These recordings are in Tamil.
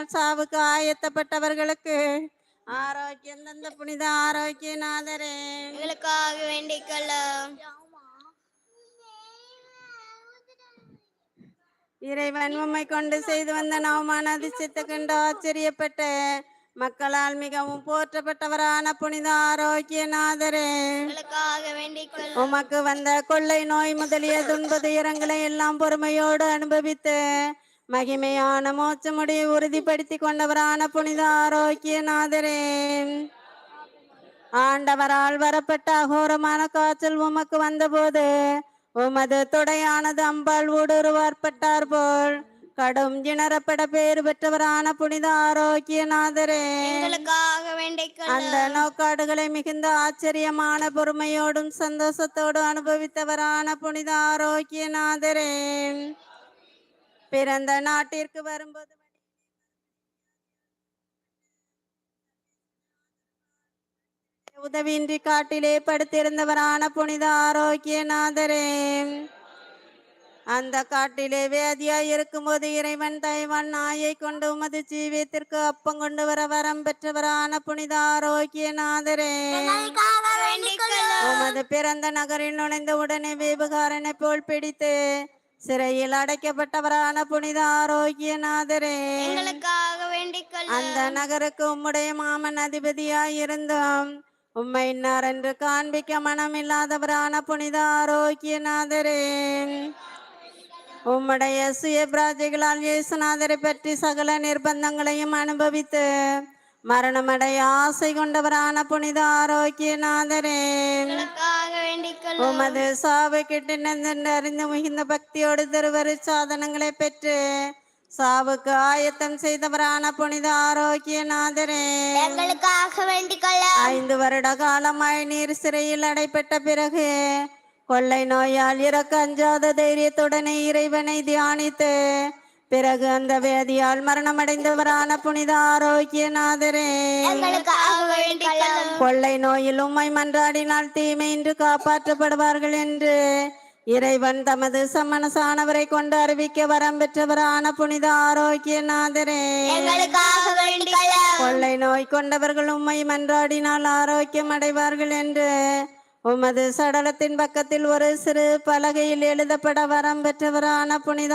மரணத்தினால் சாவுக்கு ஆயத்தப்பட்டவர்களுக்கு ஆரோக்கியம் தந்த புனித ஆரோக்கியநாதரே. எங்களுக்காக வேண்டிக் கொள்ளும். இறைவன் உம்மை கொண்டு செய்து வந்த நவமான அதிசயத்தை கண்டு ஆச்சரியப்பட்ட மக்களால் மிகவும் போற்றப்பட்டவரான புனித ஆரோக்கியநாதரே. வேண்டிக் கொள்ளும். உமக்கு வந்த கொள்ளை நோய் முதலிய துன்ப துயரங்களை எல்லாம் பொறுமையோடு அனுபவித்து மகிமையான மோட்சமுடைய உறுதிப்படுத்தி கொண்டவரான புனித ஆரோக்கியநாதரே ஆண்டவரால் வரப்பட்ட அகோரமான காய்ச்சல் உமக்கு வந்தபோது உமது தொடையானது அம்பாள் ஊடுருவார்பட்டார் போல் கடும் இணரப்பட பேறு பெற்றவரான புனித ஆரோக்கியநாதரே எங்களுக்காக வேண்டிக் அந்த நோக்காடுகளை மிகுந்த ஆச்சரியமான பொறுமையோடும் சந்தோஷத்தோடும் அனுபவித்தவரான புனித ஆரோக்கியநாதரே பிறந்த நாட்டிற்கு வரும்போது உதவியின்றி காட்டிலே படுத்திருந்தவரான புனித ஆரோக்கியநாதரே. அந்த காட்டிலே வேதியாய் இருக்கும்போது இறைவன் தைவன் நாயை கொண்டு உமது ஜீவியத்திற்கு அப்பம் கொண்டு வர வரம் பெற்றவரான புனித ஆரோக்கியநாதரே. உமது பிறந்த நகரில் நுழைந்த உடனே வேபுகாரனை போல் பிடித்து சிறையில் அடைக்கப்பட்டவரான புனித ஆரோக்கியநாதரே. எங்களுக்காக வேண்டிக் அந்த நகருக்கு உம்முடைய மாமன் அதிபதியாய் இருந்தோம் உம்மை இன்னார் என்று காண்பிக்க மனமில்லாதவரான புனித ஆரோக்கியநாதரே. உம்முடைய சுய பிராஜைகளால் இயேசுநாதரை பற்றி சகல நிர்பந்தங்களையும் அனுபவித்து மரணமடைய ஆசை கொண்டவரான புனித ஆரோக்கியநாதரே. உமது சாவை கிட்ட அறிந்து மிகுந்த பக்தியோடு திருவரு சாதனங்களை பெற்று சாவுக்கு ஆயத்தம் செய்தவரான புனித ஆரோக்கியநாதரே. எங்களுக்காக வேண்டிக் கொள்ளும் ஐந்து வருட காலமாய் நீர் சிறையில் அடைப்பட்ட பிறகு கொள்ளை நோயால் இறக்க அஞ்சாத தைரியத்துடனே இறைவனை தியானித்து பிறகு அந்த வேதியால் மரணமடைந்தவரான புனித ஆரோக்கியநாதரே கொள்ளை நோயில் உம்மை மன்றாடினால் தீமையின்றி காப்பாற்றப்படுவார்கள் என்று இறைவன் தமது சம்மனசானவரை கொண்டு அறிவிக்க வரம் பெற்றவரான புனித ஆரோக்கியநாதரே கொள்ளை நோய் கொண்டவர்கள் உம்மை மன்றாடினால் ஆரோக்கியம் அடைவார்கள் என்று உமது சடலத்தின் பக்கத்தில் ஒரு சிறு பலகையில் எழுதப்பட வரம் பெற்றவரான புனித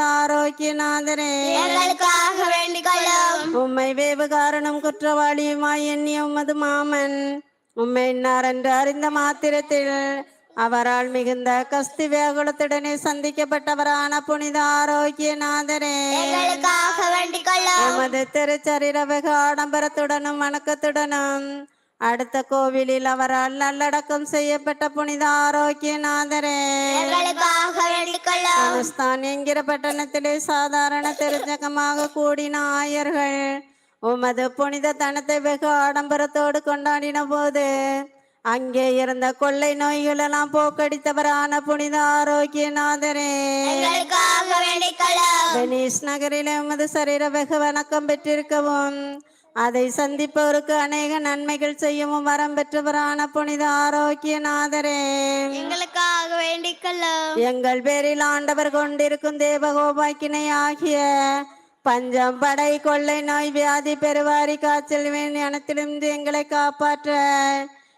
கொள்ளும் உம்மை வேவுகாரனும் குற்றவாளியுமாய் எண்ணிய உமது மாமன் உம்மை என்று அறிந்த மாத்திரத்தில் அவரால் மிகுந்த கஸ்தி வேகுலத்துடனே சந்திக்கப்பட்டவரான புனித கொள்ளும் உமது திருச்சரீர வெகு ஆடம்பரத்துடனும் வணக்கத்துடனும் அடுத்த கோவிலில் அவரால் நல்லடக்கம் செய்யப்பட்ட புனித ஆரோக்கியநாதரே. எங்களுக்காக வேண்டிக் கொள்ளும் அனுஸ்தான் என்கிற பட்டணத்திலே சாதாரண திருச்சகமாக கூடின ஆயர்கள் உமது புனித தனத்தை வெகு ஆடம்பரத்தோடு கொண்டாடின போது அங்கே இருந்த கொள்ளை நோய்களெல்லாம் போக்கடித்தவரான புனித ஆரோக்கியநாதரே. வெனிஸ் நகரிலே உமது சரீர வெகு வணக்கம் பெற்றிருக்கவும் அதை சந்திப்பவருக்கு அநேக நன்மைகள் செய்யவும் வரம் பெற்றவரான புனித ஆரோக்கியநாதரே. எங்களுக்காக வேண்டிக் கொள்ளும். எங்கள் பேரில் ஆண்டவர் கொண்டிருக்கும் தேவகோபாக்கினை ஆகிய பஞ்சம் படை கொள்ளை நோய் வியாதி பெருவாரி காய்ச்சல் அனைத்திலிருந்து எங்களை காப்பாற்ற.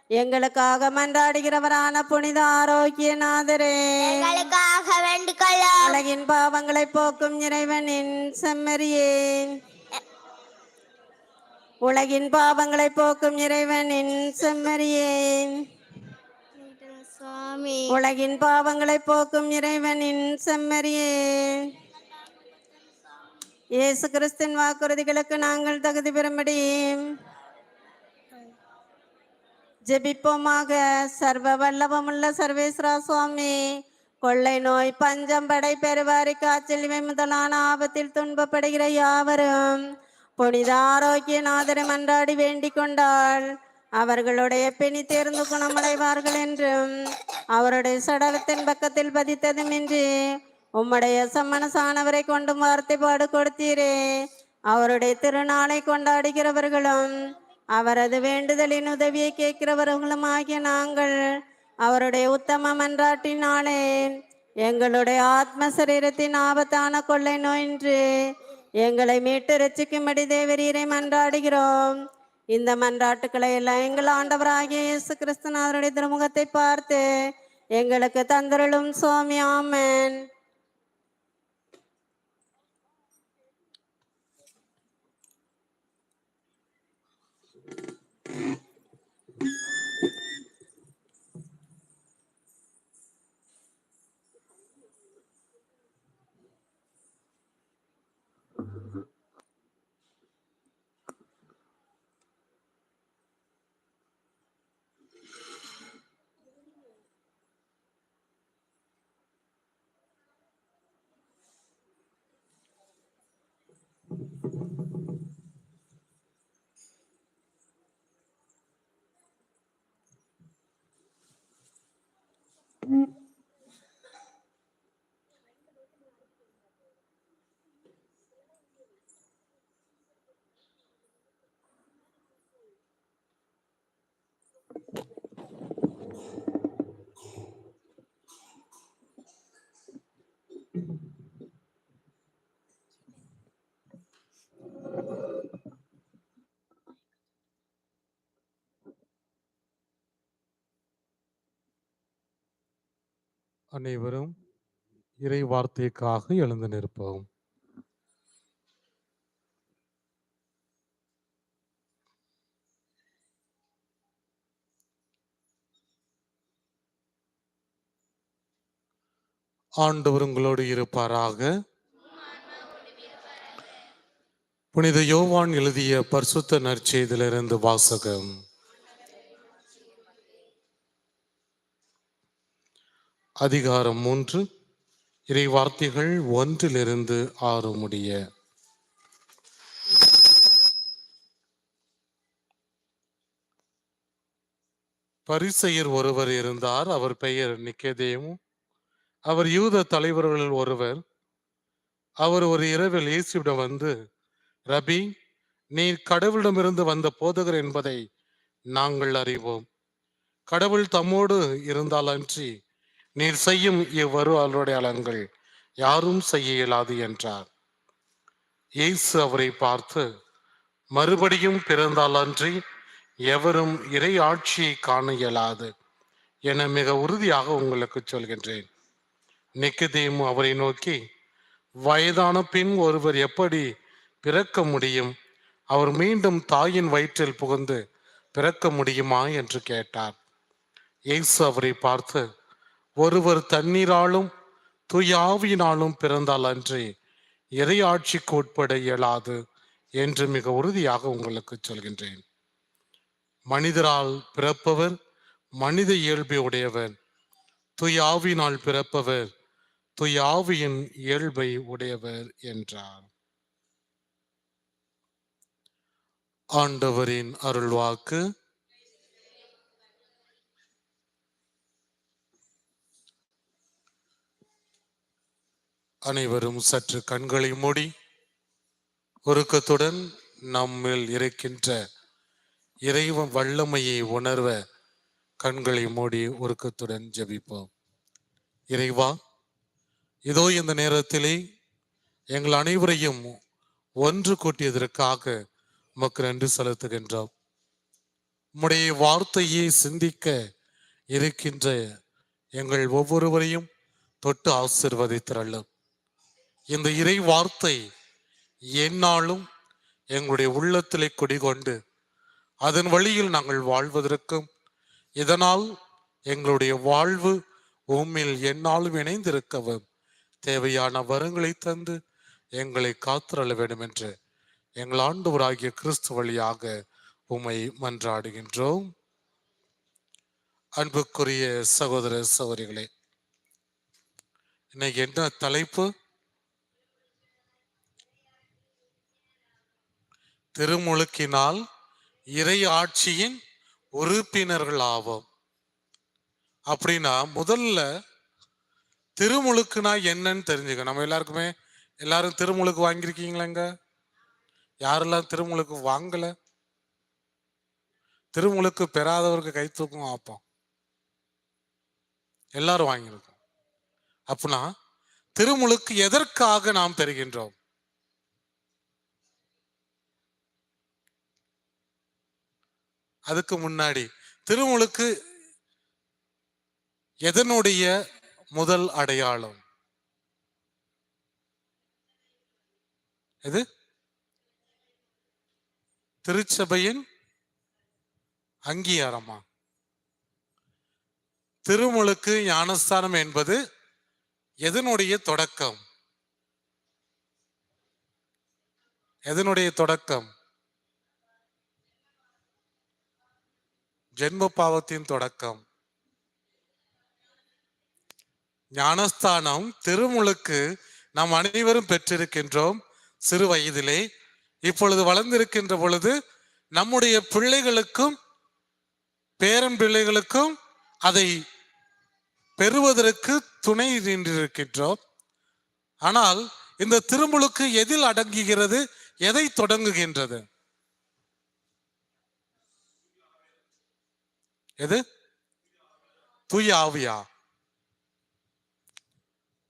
எங்களுக்காக மன்றாடுகிறவரான புனித ஆரோக்கியநாதரே. எங்களுக்காக வேண்டிக் கொள்ளும். உலகின் பாவங்களை போக்கும் இறைவனின் செம்மறியே. உலகின் பாவங்களை போக்கும் இறைவனின் செம்மறியே. சுவாமி. உலகின் பாவங்களை போக்கும் இறைவனின் செம்மறியே. இயேசு கிறிஸ்தின் வாக்குறுதிகளுக்கு நாங்கள் தகுதி பெறும்படி ஜெபிப்போமாக. சர்வ வல்லவமுள்ள சர்வேஸ்வரா சுவாமி கொள்ளை நோய் பஞ்சம் படை பெருவாரி காய்ச்சல் முதலான ஆபத்தில் துன்பப்படுகிற யாவரும் புனித ஆரோக்கியநாதரை மன்றாடி வேண்டிக் கொண்டாள் அவர்களுடைய பிணி தேர்ந்து குணமடைவார்கள் என்றும் அவருடைய சடலத்தின் பக்கத்தில் பதித்ததுமின்றி உம்முடைய சம்மனசானவரை கொண்டும் வார்த்தைப்பாடு கொடுத்தீரே. அவருடைய திருநாளை கொண்டாடுகிறவர்களும் அவரது வேண்டுதலின் உதவியை கேட்கிறவர்களும் ஆகிய நாங்கள் அவருடைய உத்தம மன்றாட்டினாலே எங்களுடைய ஆத்ம சரீரத்தின் ஆபத்தான கொள்ளை நோயின்று எங்களை மீட்டு ரச்சிக்கும்படி தேவரீரை மன்றாடுகிறோம். இந்த மன்றாட்டுக்களை எல்லாம் எங்கள் ஆண்டவராகிய இயேசு கிறிஸ்துநாதருடைய திருமுகத்தை பார்த்து எங்களுக்கு தந்தருளும் சுவாமி ஆமென். அனைவரும் இறை வார்த்தைக்காக எழுந்து நிற்போம். ஆண்டவர் உங்களோடு இருப்பாராக. புனித யோவான் எழுதிய பரிசுத்த நற்செய்திலிருந்து வாசகம். அதிகாரம் மூன்று. இறை வார்த்தைகள் ஒன்றிலிருந்து ஆறு முடிய. பரிசெயர் ஒருவர் இருந்தார். அவர் பெயர் நிக்கதேமு அவர் யூத தலைவர்களில் ஒருவர். அவர் ஒரு இரவில் இயேசுவிடம் வந்து ரபி நீர் கடவுளிடமிருந்து வந்த போதகர் என்பதை நாங்கள் அறிவோம். கடவுள் தம்மோடு இருந்தால் அன்றி நீர் செய்யும் இவ்வரு அலுவடையாளங்கள் யாரும் செய்ய இயலாது என்றார். இயேசு அவரை பார்த்து மறுபடியும் பிறந்தால் அன்றி எவரும் இறை ஆட்சியை காண இயலாது என மிக உறுதியாக உங்களுக்கு சொல்கின்றேன். நிக்கதேமு அவரை நோக்கி வயதான பின் ஒருவர் எப்படி பிறக்க முடியும்? அவர் மீண்டும் தாயின் வயிற்றில் புகுந்து பிறக்க முடியுமா? என்று கேட்டார். இயேசு அவரை பார்த்து ஒருவர் தண்ணீராலும் துயாவினாலும் பிறந்தால் அன்றி இறை ஆட்சிக்கு உட்பட இயலாது என்று மிக உறுதியாக உங்களுக்கு சொல்கின்றேன். மனிதரால் பிறப்பவர் மனித இயல்பை உடையவர். துயாவினால் பிறப்பவர் துயாவியின் இயல்பை உடையவர் என்றார். ஆண்டவரின் அருள்வாக்கு அனைவரும் சற்று கண்களை மூடி ஒருக்கத்துடன் நம்மில் இருக்கின்ற இறைவ வல்லமையை உணர்வ கண்களை மூடி ஒருக்கத்துடன் ஜெபிப்போம். இறைவா இதோ இந்த நேரத்திலே எங்கள் அனைவரையும் ஒன்று கூட்டியதற்காக உமக்கு நன்றி செலுத்துகின்றோம். உம்முடைய வார்த்தையை சிந்திக்க இருக்கின்ற எங்கள் ஒவ்வொருவரையும் தொட்டு ஆசிர்வதித்திரள்ளும் இந்த இறை வார்த்தை என்னாலும் எங்களுடைய உள்ளத்திலே குடிகொண்டு அதன் வழியில் நாங்கள் வாழ்வதற்கும் இதனால் எங்களுடைய வாழ்வு உம்மில் என்னாலும் இணைந்திருக்கவும். தேவையான வரங்களை தந்து எங்களை காத்திரள வேண்டும் என்று எங்கள் ஆண்டவராகிய கிறிஸ்து வழியாக உம்மை மன்றாடுகின்றோம். அன்புக்குரிய சகோதர சகோதரிகளே இன்னைக்கு என்ன தலைப்பு? திருமுழுக்கினால் இறை ஆட்சியின் உறுப்பினர்கள் ஆவோம் அப்படின்னா முதல்ல திருமுழுக்குனா என்னன்னு தெரிஞ்சுக்க நம்ம எல்லாருக்குமே எல்லாரும் திருமுழுக்கு வாங்கியிருக்கீங்களாங்க யாரெல்லாம் திருமுழுக்கு வாங்கல? திருமுழுக்கு பெறாதவருக்கு கை தூக்கம் ஆப்போம். எல்லாரும் வாங்கியிருக்கோம். அப்படின்னா திருமுழுக்கு எதற்காக நாம் பெறுகின்றோம்? அதுக்கு முன்னாடி. திருமுழுக்கு எதனுடைய முதல் அடையாளம்? எது? திருச்சபையின் அங்கீகாரமா? திருமுழுக்கு ஞானஸ்தானம் என்பது எதனுடைய தொடக்கம்? எதனுடைய தொடக்கம்? ஜென்ம பாவத்தின் தொடக்கம். ஞானஸ்தானம் திருமுழுக்கு நாம் அனைவரும் பெற்றிருக்கின்றோம். சிறு வயதிலே இப்பொழுது வளர்ந்திருக்கின்ற பொழுது நம்முடைய பிள்ளைகளுக்கும் பேரன் பிள்ளைகளுக்கும் அதை பெறுவதற்கு துணை நின்றிருக்கின்றோம். ஆனால் இந்த திருமுழுக்கு எதில் அடங்குகிறது எதை தொடங்குகின்றது? எது? தூய ஆவியா?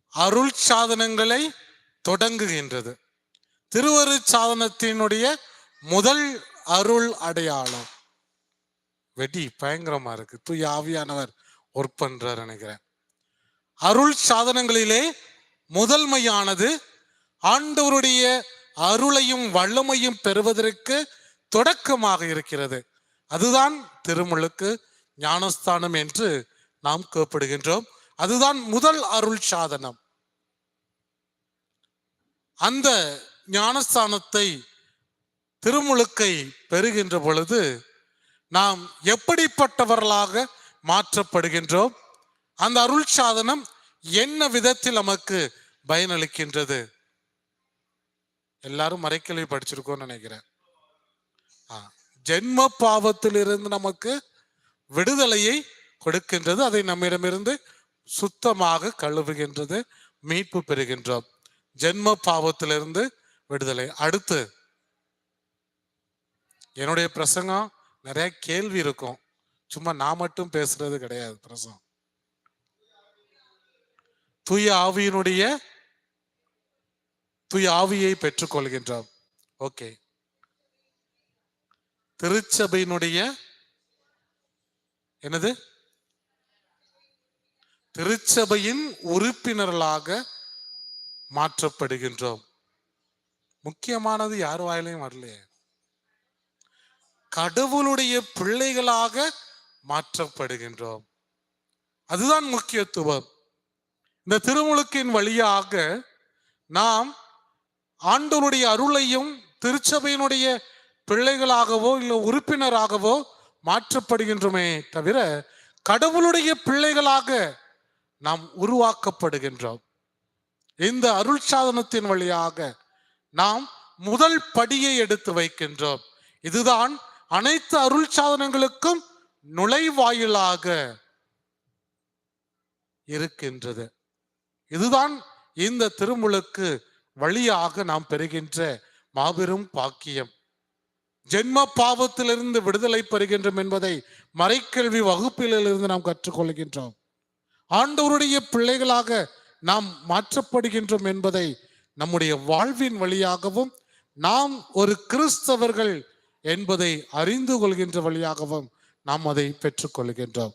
அருள் சாதனங்களை தொடங்குகின்றது. திருவரு சாதனத்தினுடைய முதல் அருள் அடையாளம். வெடி பயங்கரமா இருக்கு. தூய ஆவியானவர் ஒர்க் பண்றாரு நினைக்கிறேன். அருள் சாதனங்களிலே முதல்மையானது ஆண்டவருடைய அருளையும் வல்லமையும் பெறுவதற்கு தொடக்கமாக இருக்கிறது. அதுதான் திருமுழுக்கு ஞானஸ்தானம் என்று நாம் கூப்பிடுகின்றோம். அதுதான் முதல் அருள் சாதனம். அந்த ஞானஸ்தானத்தை திருமுழுக்கை பெறுகின்ற பொழுது நாம் எப்படிப்பட்டவர்களாக மாற்றப்படுகின்றோம்? அந்த அருள் சாதனம் என்ன விதத்தில் நமக்கு பயனளிக்கின்றது? எல்லாரும் மறைக்கல்வி படிச்சிருக்கோம்னு நினைக்கிறேன். ஜென்ம பாவத்திலிருந்து நமக்கு விடுதலையை கொடுக்கின்றது. அதை நம்மிடமிருந்து சுத்தமாக கழுவுகின்றது. மீட்பு பெறுகின்றோம். ஜென்ம பாவத்திலிருந்து விடுதலை. அடுத்து என்னுடைய பிரசங்கம் நிறைய கேள்வி இருக்கும். சும்மா நான் மட்டும் பேசுறது கிடையாது பிரசங்கம். தூய ஆவியினுடைய தூய ஆவியை பெற்றுக்கொள்கின்றோம். ஓகே. திருச்சபையினுடைய என்னது? திருச்சபையின் உறுப்பினர்களாக மாற்றப்படுகின்றோம். முக்கியமானது யார் வாயிலையும் வரலையே. கடவுளுடைய பிள்ளைகளாக மாற்றப்படுகின்றோம். அதுதான் முக்கியத்துவம். இந்த திருமுழுக்கின் வழியாக நாம் ஆண்டவருடைய அருளையும் திருச்சபையினுடைய பிள்ளைகளாகவோ இல்லை உறுப்பினராகவோ மாற்றப்படுகின்றோமே தவிர கடவுளுடைய பிள்ளைகளாக நாம் உருவாக்கப்படுகின்றோம். இந்த அருள் சாதனத்தின் வழியாக நாம் முதல் படியை எடுத்து வைக்கின்றோம். இதுதான் அனைத்து அருள் சாதனங்களுக்கும் நுழைவாயிலாக இருக்கின்றது. இதுதான் இந்த திருமுழுக்கு வழியாக நாம் பெறுகின்ற மாபெரும் பாக்கியம். ஜென்ம பாவத்திலிருந்து விடுதலை பெறுகின்றோம் என்பதை மறைக்கல்வி வகுப்பிலிருந்து நாம் கற்றுக்கொள்கின்றோம். ஆண்டவருடைய பிள்ளைகளாக நாம் மாற்றப்படுகின்றோம் என்பதை நம்முடைய வாழ்வின் வழியாகவும் நாம் ஒரு கிறிஸ்தவர்கள் என்பதை அறிந்து கொள்கின்ற வழியாகவும் நாம் அதை பெற்றுக்கொள்கின்றோம்.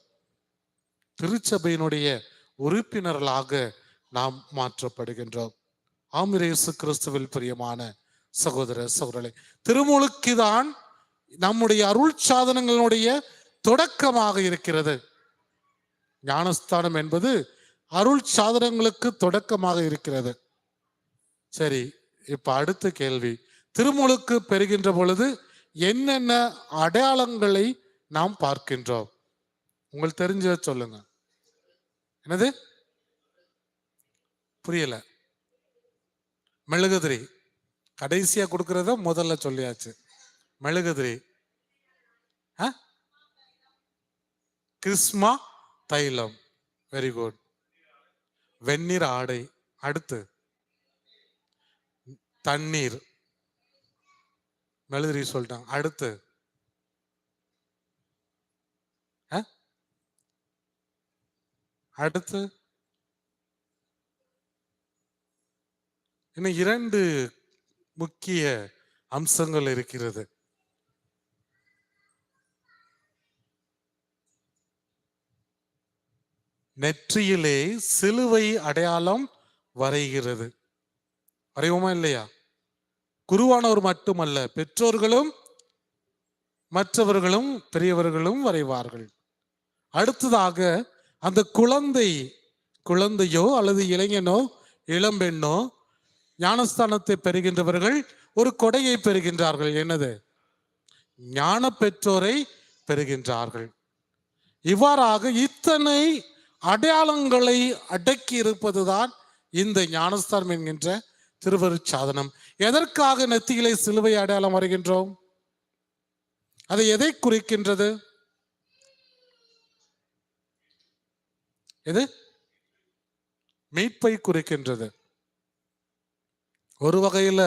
திருச்சபையினுடைய உறுப்பினர்களாக நாம் மாற்றப்படுகின்றோம். ஆமிரேசு கிறிஸ்துவில் பிரியமான சகோதர சகோதரர்களே திருமுழுக்குதான் நம்முடைய அருள் சாதனங்களுடைய தொடக்கமாக இருக்கிறது. ஞானஸ்தானம் என்பது அருள் சாதனங்களுக்கு தொடக்கமாக இருக்கிறது. சரி இப்ப அடுத்த கேள்வி. திருமுழுக்கு பெறுகின்ற பொழுது என்னென்ன அடையாளங்களை நாம் பார்க்கின்றோம்? உங்களுக்கு தெரிஞ்ச சொல்லுங்க. என்னது? புரியல. மெழுகுதிரி. கடைசியாக கொடுக்கறத முதல்ல சொல்லியாச்சு. மெழுகுதிரி. ஆ? கிறிஸ்மா தைலம். வெரி குட் வெந்நீர் ஆடை. அடுத்து. தண்ணீர். மெழுதிரி சொல்லிட்டாங்க. அடுத்து. ஆ? அடுத்து. இன்னும் இரண்டு முக்கிய அம்சங்கள் இருக்கிறது. நெற்றியிலே சிலுவை அடையாளம் வரைகிறது. வரைவோமா இல்லையா? குருவானவர் மட்டுமல்ல பெற்றோர்களும் மற்றவர்களும் பெரியவர்களும் வரைவார்கள். அடுத்ததாக அந்த குழந்தை குழந்தையோ அல்லது இளைஞனோ இளம்பெண்ணோ ஞானஸ்தானத்தை பெறுகின்றவர்கள் ஒரு கொடையை பெறுகின்றார்கள். என்னது? ஞான பெற்றோரை பெறுகின்றார்கள். இவ்வாறாக இத்தனை அடையாளங்களை அடக்கி இருப்பதுதான் இந்த ஞானஸ்தானம் என்கின்ற திருவருட்சாதனம். எதற்காக நெத்தியிலே சிலுவை அடையாளம் வருகின்றோம் அது எதை குறிக்கின்றது? எது? மீட்பை குறிக்கின்றது. ஒரு வகையில்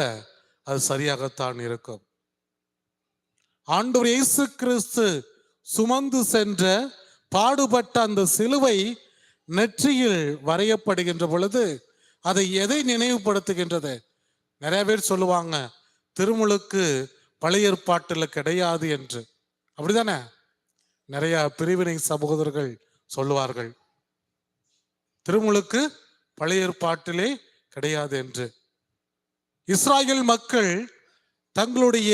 அது சரியாகத்தான் இருக்கும். ஆண்டவர் இயேசு கிறிஸ்து சுமந்து சென்ற பாடுபட்ட அந்த சிலுவை நெற்றியில் வரையப்படுகின்ற பொழுது அதை எதை நினைவுபடுத்துகின்றது? நிறைய பேர் சொல்லுவாங்க திருமுழுக்கு பழைய ஏற்பாட்டில் கிடையாது என்று. அப்படிதானே? நிறைய பிரிவினை சகோதரர்கள் சொல்லுவார்கள் திருமுழுக்கு பழைய ஏற்பாட்டிலே கிடையாது என்று. இஸ்ராயல் மக்கள் தங்களுடைய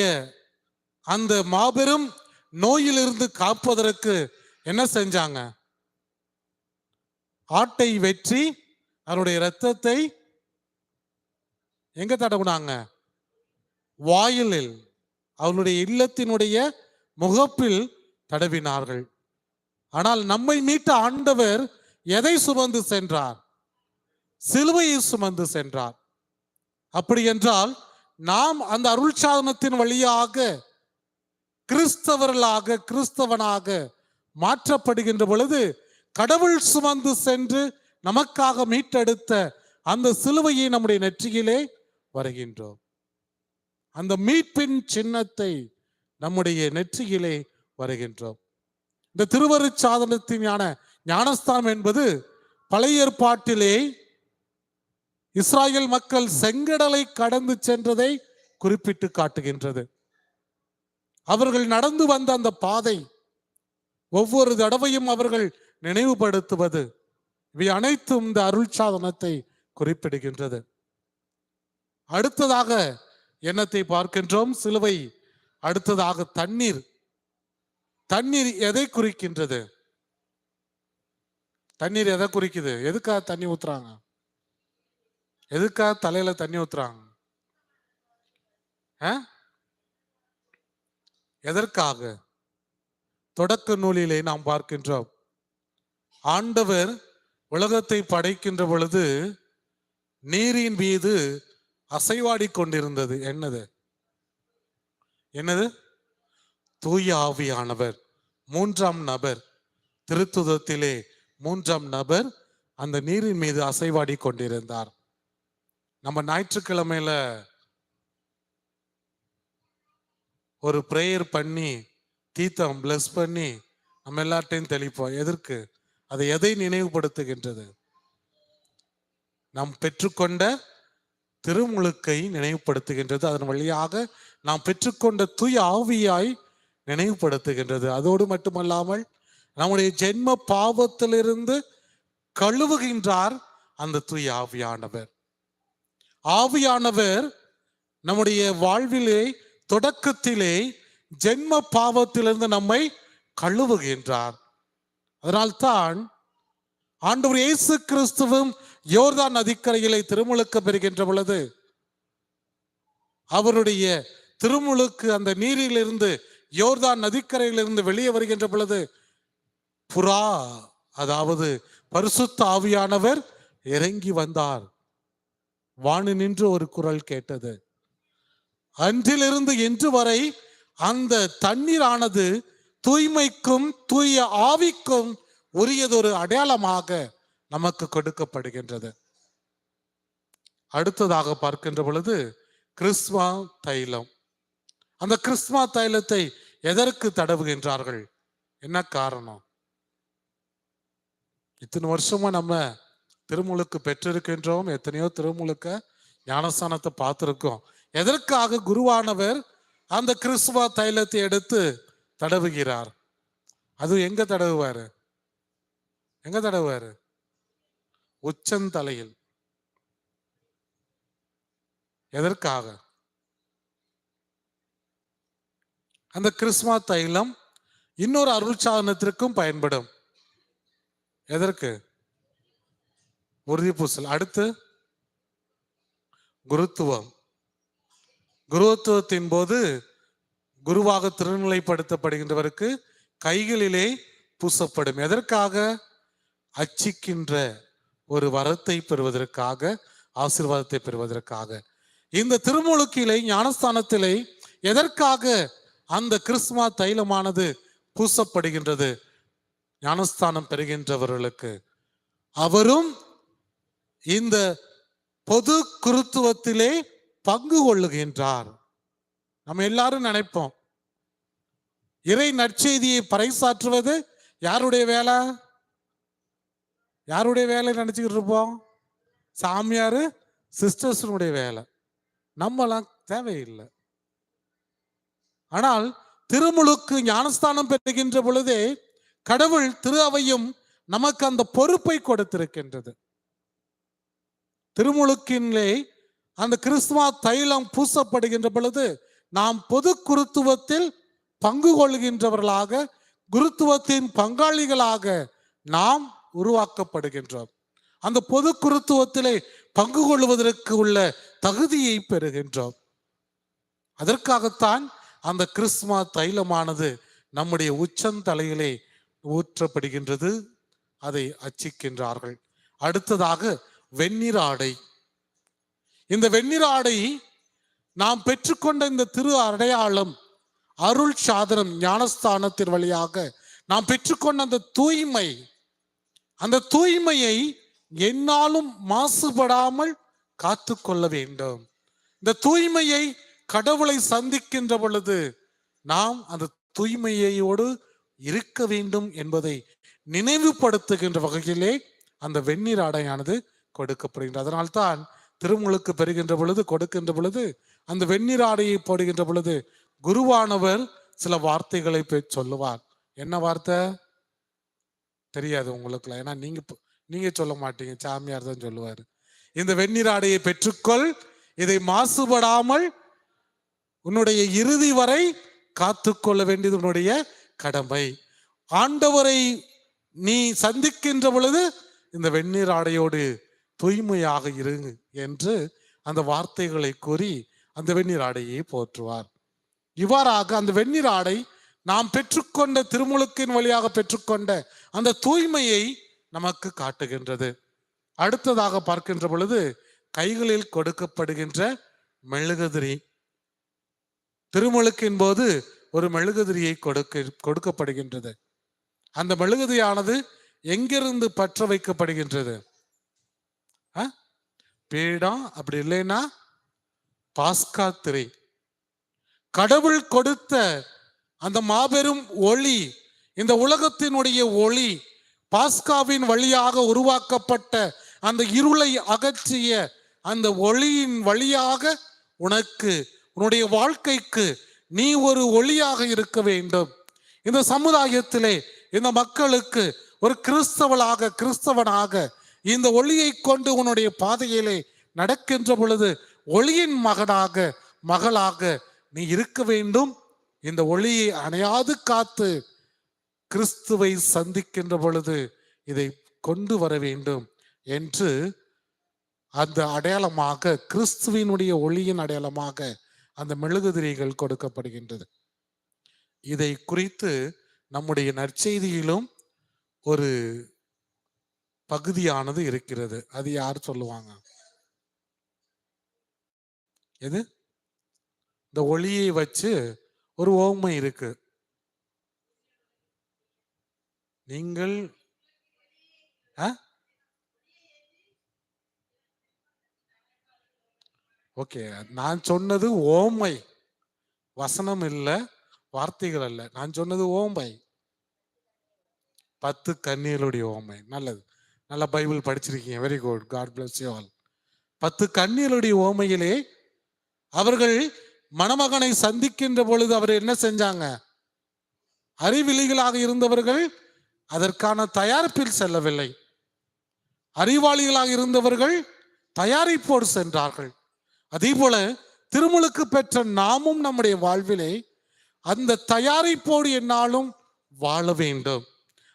அந்த மாபெரும் நோயிலிருந்து காப்பதற்கு என்ன செஞ்சாங்க? ஆட்டை வெற்றி அதனுடைய இரத்தத்தை எங்க தடவுனாங்க? வாயிலில் அவளுடைய இல்லத்தினுடைய முகப்பில் தடவினார்கள். ஆனால் நம்மை மீட்ட ஆண்டவர் எதை சுமந்து சென்றார்? சிலுவையை சுமந்து சென்றார். அப்படி என்றால் நாம் அந்த அருள் சாதனத்தின் வழியாக கிறிஸ்தவர்களாக கிறிஸ்தவனாக மாற்றப்படுகின்ற பொழுது கடவுள் சுமந்து சென்று நமக்காக மீட்டெடுத்த அந்த சிலுவையை நம்முடைய நெற்றியிலே வருகின்றோம். அந்த மீட்பின் சின்னத்தை நம்முடைய நெற்றியிலே வருகின்றோம். இந்த திருவருட் சாதனத்தின் ஞான ஞானஸ்தானம் என்பது பழைய ஏற்பாட்டிலே இஸ்ராயேல் மக்கள் செங்கடலை கடந்து சென்றதை குறிப்பிட்டு காட்டுகின்றது. அவர்கள் நடந்து வந்த அந்த பாதை ஒவ்வொரு தடவையும் அவர்கள் நினைவுபடுத்துவது. இவை அனைத்தும் இந்த அருள் சாதனத்தை குறிப்பிடுகின்றது. அடுத்ததாக எண்ணத்தை பார்க்கின்றோம். சிலுவை அடுத்ததாக தண்ணீர். தண்ணீர் எதை குறிக்கின்றது? தண்ணீர் எதை குறிக்குது? எதுக்காக தண்ணி ஊத்துறாங்க? எதுக்காக தலையில தண்ணி ஊத்துறாங்க? ஆ? எதற்காக? தொடக்க நூலிலே நாம் பார்க்கின்றோம். ஆண்டவர் உலகத்தை படைக்கின்ற பொழுது நீரின் மீது அசைவாடி கொண்டிருந்தது. என்னது? என்னது? தூய ஆவியானவர். மூன்றாம் நபர். திருத்துதத்திலே மூன்றாம் நபர் அந்த நீரின் மீது அசைவாடி கொண்டிருந்தார். நம்ம ஞாயிற்றுக்கிழமையில ஒரு ப்ரேயர் பண்ணி தீத்தம் பிளஸ் பண்ணி நம்ம எல்லார்ட்டையும் தெளிப்போம். எதற்கு? அதை எதை நினைவுபடுத்துகின்றது? நாம் பெற்றுக்கொண்ட திருமுழுக்கை நினைவுபடுத்துகின்றது. அதன் வழியாக நாம் பெற்றுக்கொண்ட தூய் ஆவியாய் நினைவுபடுத்துகின்றது. அதோடு மட்டுமல்லாமல் நம்முடைய ஜென்ம பாவத்திலிருந்து கழுவுகின்றார் அந்த தூய் ஆவியானவர். ஆவியானவர் நம்முடைய வாழ்விலே தொடக்கத்திலே ஜென்ம பாவத்திலிருந்து நம்மை கழுவுகின்றார். அதனால்தான் ஆண்டவர் இயேசு கிறிஸ்துவும் யோர்தான் நதிக்கரையிலே திருமுழுக்க பெறுகின்ற பொழுது அவருடைய திருமுழுக்கு அந்த நீரிலிருந்து யோர்தான் நதிக்கரையிலிருந்து வெளியே வருகின்ற பொழுது புறா அதாவது பரிசுத்த ஆவியானவர் இறங்கி வந்தார். வானு நின்று ஒரு குரல் கேட்டது. அன்றிலிருந்து இன்று வரை அந்த தண்ணீரானது தூய்மைக்கும் தூய ஆவிக்கும் உரியதொரு அடையாளமாக நமக்கு கொடுக்கப்படுகின்றது. அடுத்ததாக பார்க்கின்ற பொழுது கிறிஸ்மா தைலம். அந்த கிறிஸ்மா தைலத்தை எதற்கு தடவுகின்றார்கள்? என்ன காரணம்? இத்தனை வருஷமா நம்ம திருமுழுக்கு பெற்றிருக்கின்றோம். எத்தனையோ திருமுழுக்க ஞானஸ்தானத்தை பார்த்துருக்கோம். எதற்காக குருவானவர் அந்த கிறிஸ்துவ தைலத்தை எடுத்து தடவுகிறார்? அது எங்க தடவுவாரு? எங்க தடவுவாரு? உச்சந்தலையில். எதற்காக? அந்த கிறிஸ்மா தைலம் இன்னொரு அருள் சாதனத்திற்கும் பயன்படும். எதற்கு? உறுதி பூசல் அடுத்து குருத்துவம். குருத்துவத்தின் போது குருவாக திருநிலைப்படுத்தப்படுகின்றவருக்கு கைகளிலே பூசப்படும். எதற்காக? அச்சிக்கின்ற ஒரு வரத்தை பெறுவதற்காக ஆசீர்வாதத்தை பெறுவதற்காக. இந்த திருமுழுக்கிலே ஞானஸ்தானத்திலே எதற்காக அந்த கிறிஸ்துமா தைலமானது பூசப்படுகின்றது? ஞானஸ்தானம் பெறுகின்றவர்களுக்கு. அவரும் இந்த பொது குருத்துவத்திலே பங்கு கொள்ளுகின்றார். நம்ம எல்லாரும் நினைப்போம். இறை நற்செய்தியை பறைசாற்றுவது யாருடைய வேலை? யாருடைய வேலை நினைச்சுக்கிட்டு இருப்போம்? சாமியாரு சிஸ்டர்ஸனுடைய வேலை. நம்மலாம் தேவையில்லை. ஆனால் திருமுழுக்கு ஞானஸ்தானம் பெறுகின்ற பொழுதே கடவுள் திரு அவையும் நமக்கு அந்த பொறுப்பை கொடுத்திருக்கின்றது. திருமுழுக்கின்லே அந்த கிறிஸ்துவா தைலம் பூசப்படுகின்ற பொழுது நாம் பொது குருத்துவத்தில் பங்கு கொள்கின்றவர்களாக குருத்துவத்தின் பங்காளிகளாக நாம் உருவாக்கப்படுகின்றோம். அந்த பொது குருத்துவத்திலே பங்கு கொள்வதற்கு உள்ள தகுதியை பெறுகின்றோம். அதற்காகத்தான் அந்த கிறிஸ்துமா தைலமானது நம்முடைய உச்சந்தலையிலே ஊற்றப்படுகின்றது. அதை அச்சிக்கின்றார்கள் அடுத்ததாக வெண்ணிற ஆடை. இந்த வெண்ணிற ஆடை நாம் பெற்றுக்கொண்ட இந்த திரு அடையாளம் அருள் சாதனம் ஞானஸ்தானத்தின் வழியாக நாம் பெற்றுக்கொண்ட அந்த தூய்மை. அந்த தூய்மையை என்னாலும் மாசுபடாமல் காத்து கொள்ள வேண்டும். இந்த தூய்மையை கடவுளை சந்திக்கின்ற பொழுது நாம் அந்த தூய்மையோடு இருக்க வேண்டும் என்பதை நினைவுபடுத்துகின்ற வகையிலே அந்த வெந்நீர் ஆடையானது கொடுக்கப்படுகின்றது அதனால்தான் திருமுழுக்கு பெறுகின்ற பொழுது கொடுக்கின்ற பொழுது அந்த வெந்நீர் ஆடையை போடுகின்ற பொழுது குருவானவர் சில வார்த்தைகளை போய் சொல்லுவார். என்ன வார்த்தை? தெரியாது உங்களுக்கு ஏன்னா நீங்க நீங்க சொல்ல மாட்டீங்க. சாமியார் தான் சொல்லுவார். இந்த வெந்நீர் ஆடையை பெற்றுக்கொள். இதை மாசுபடாமல் உன்னுடைய இறுதி வரை காத்துக்கொள்ள வேண்டியது உன்னுடைய கடமை. ஆண்டவரை நீ சந்திக்கின்ற பொழுது இந்த வெந்நீர் ஆடையோடு தூய்மையாக இரு என்று அந்த வார்த்தைகளை கூறி அந்த வெந்நீர் ஆடையை போற்றுவார். இவ்வாறாக அந்த வெந்நீர் ஆடை நாம் பெற்றுக்கொண்ட திருமுழுக்கின் வழியாக பெற்றுக்கொண்ட அந்த தூய்மையை நமக்கு காட்டுகின்றது. அடுத்ததாக பார்க்கின்ற பொழுது கைகளில் கொடுக்கப்படுகின்ற மெழுகுதிரி. திருமுழுக்கின் போது ஒரு மெழுகுதிரியை கொடுக்க கொடுக்கப்படுகின்றது. அந்த மெழுகுதிரியானது எங்கிருந்து பற்ற வைக்கப்படுகின்றது பீடம் அப்படி இல்லைன்னா பாஸ்கா திரை. கடவுள் கொடுத்த அந்த மாபெரும் ஒளி இந்த உலகத்தினுடைய ஒளி பாஸ்காவின் வழியாக உருவாக்கப்பட்ட அந்த இருளை அகற்றிய அந்த ஒளியின் வழியாக உனக்கு உன்னுடைய வாழ்க்கைக்கு நீ ஒரு ஒளியாக இருக்க வேண்டும். இந்த சமுதாயத்திலே இந்த மக்களுக்கு ஒரு கிறிஸ்தவளாக கிறிஸ்தவனாக இந்த ஒளியை கொண்டு உன்னுடைய பாதையிலே நடக்கின்ற பொழுது ஒளியின் மகனாக மகளாக நீ இருக்க வேண்டும். இந்த ஒளியை அணையாது காத்து கிறிஸ்துவை சந்திக்கின்ற பொழுது இதை கொண்டு வர வேண்டும் என்று அந்த அடையாளமாக கிறிஸ்துவினுடைய ஒளியின் அடையாளமாக அந்த மெழுகுதிரிகள் கொடுக்கப்படுகின்றது. இதை குறித்து நம்முடைய நற்செய்தியிலும் ஒரு பகுதியானது இருக்கிறது. அது யார் சொல்லுவாங்க? எது? இந்த ஒளியை வச்சு ஒரு ஓமை இருக்கு. நீங்கள் ஆ? ஓகே. நான் சொன்னது ஓமை. வசனம் இல்ல வார்த்தைகள் அல்ல. நான் சொன்னது ஓமை. பத்து கண்ணீருடைய ஓமை. நல்லது. நல்ல பைபிள் படிச்சிருக்கீங்க. Very good God bless you all பத்து கண்ணீருடைய ஓமையிலே அவர்கள் மணமகனை சந்திக்கின்ற பொழுது அவர் என்ன செஞ்சாங்க? அறிவிலிகளாக இருந்தவர்கள் அதற்கான தயாரிப்பில் செல்லவில்லை. அறிவாளிகளாக இருந்தவர்கள் தயாரிப்போடு சென்றார்கள். அதே போல திருமுழுக்கு பெற்ற நாமும் நம்முடைய வாழ்விலே அந்த தயாரிப்போடு என்னாலும் வாழ வேண்டும்.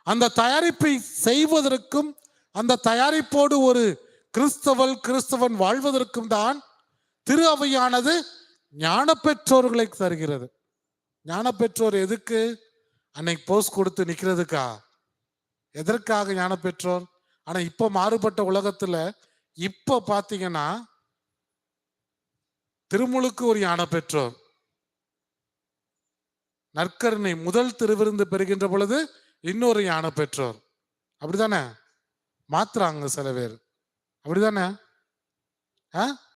அந்த தயாரிப்பை செய்வதற்கும் அந்த தயாரிப்போடு ஒரு கிறிஸ்தவல் கிறிஸ்தவன் வாழ்வதற்கும் தான் திரு அவையானது ஞான பெற்றோர்களை தருகிறது. ஞான பெற்றோர் எதுக்கு? அன்னைக்கு போஸ்ட் கொடுத்து நிக்கிறதுக்கா? எதற்காக ஞான பெற்றோர் ஆனா இப்ப மாறுபட்ட உலகத்துல இப்ப பாத்தீங்கன்னா திருமுழுக்கு ஒரு ஞான பெற்றோர் நற்கருணை முதல் திருவிருந்து பெறுகின்ற பொழுது இன்னொரு ஞான பெற்றோர் அப்படிதானே மாத்துறாங்க சில பேர். அப்படிதானே? ஆ?